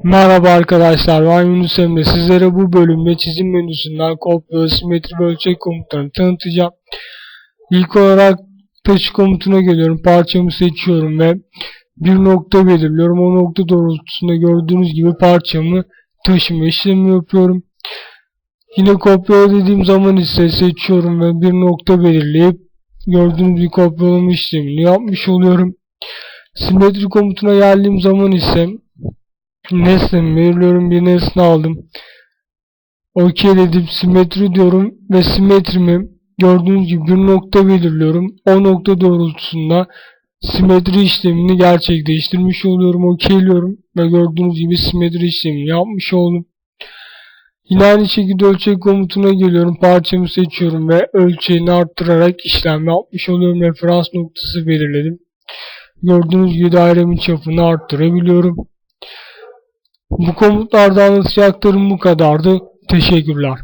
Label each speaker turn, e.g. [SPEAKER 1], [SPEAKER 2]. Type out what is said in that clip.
[SPEAKER 1] Merhaba arkadaşlar ben Yunus Emre sizlere bu bölümde çizim menüsünden kopya, simetri ve ölçek komutlarını tanıtacağım. İlk olarak taşı komutuna geliyorum parçamı seçiyorum ve bir nokta belirliyorum o nokta doğrultusunda gördüğünüz gibi parçamı taşıma işlemi yapıyorum. Yine kopyala dediğim zaman ise seçiyorum ve bir nokta belirleyip gördüğünüz gibi kopyalama işlemini yapmış oluyorum. Simetri komutuna geldiğim zaman ise nesnemi belirliyorum bir nesne aldım. OK dedim simetri diyorum ve simetrimi gördüğünüz gibi bir nokta belirliyorum. O nokta doğrultusunda simetri işlemini gerçekleştirmiş oluyorum. OK'liyorum ve gördüğünüz gibi simetri işlemini yapmış oldum. Yine aynı şekilde ölçek komutuna geliyorum. Parçamı seçiyorum ve ölçeğini arttırarak işlem yapmış oluyorum. Referans noktası belirledim. Gördüğünüz gibi dairemin çapını arttırabiliyorum. Bu komutlarda anlatacaklarım bu kadardı. Teşekkürler.